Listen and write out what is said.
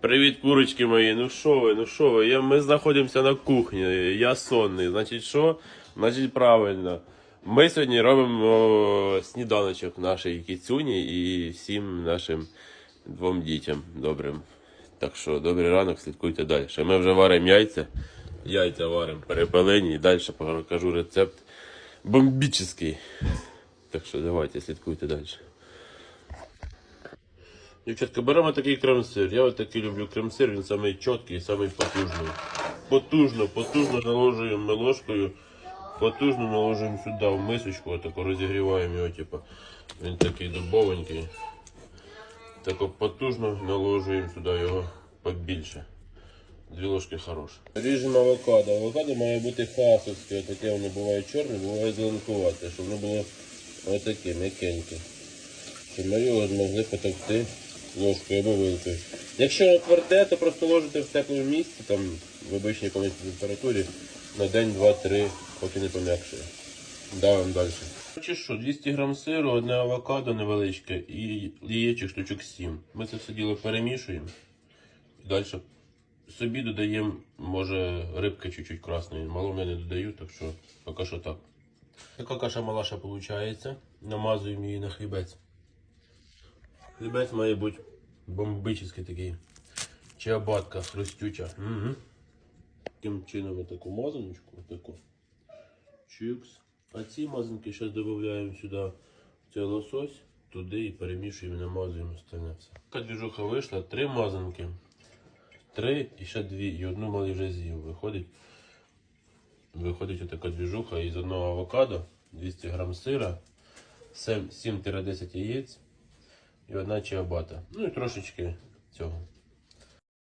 Привіт, курочки мої. Ну що ви, ну що ви? Я, ми знаходимося на кухні. Я сонний. Значить, що? Значить, правильно. Ми сьогодні робимо сніданочок нашій кіцюні і всім нашим двом дітям добрим. Так що добрий ранок, слідкуйте далі. Ми вже варимо яйця. Яйця варимо перепелені і далі покажу рецепт бомбічний. Так що давайте, слідкуйте далі. Дівчатка, беремо такий крем-сир. Я такий люблю крем-сир, він самий чіткий самий потужний. Потужно, потужно наложуємо ложкою, потужно наложуємо сюди в мисочку, отако розігріваємо його, типу. Він такий дубовенький. Тако потужно наложуємо сюди його побільше. Дві ложки хороші. Ріжемо авокадо. Авокадо має бути хасовське, таке воно буває чорне, буває зеленкувате, щоб воно було отаке, м'якеньке щоб ми його змогли потовкти ложкою або вилкою. Якщо воно тверде, то просто ложите в теплому місці, там в обичній комнатній температурі на день, два-три, поки не пом'якшує. Давимо далі. Чи що, 200 грам сиру, одне авокадо невеличке і яєчок штучок 7. Ми це все діло перемішуємо. І далі собі додаємо, може, рибки чуть-чуть красної. Мало я не додаю, так що поки що так. Така каша малаша виходить. Намазуємо її на хлібець. Хлібець має бути бомбичний такий. Чиабатка хрустюча. Угу. Таким чином таку мазаночку, отаку. Чикс. А ці мазанки зараз додаємо сюди цей лосось, туди і перемішуємо, намазуємо остальне все. Така двіжуха вийшла, три мазанки. Три і ще дві, і одну малий вже з'їв. Виходить, виходить отака двіжуха із одного авокадо, 200 грам сира, 7-10 яєць і одна чиабата. Ну і трошечки цього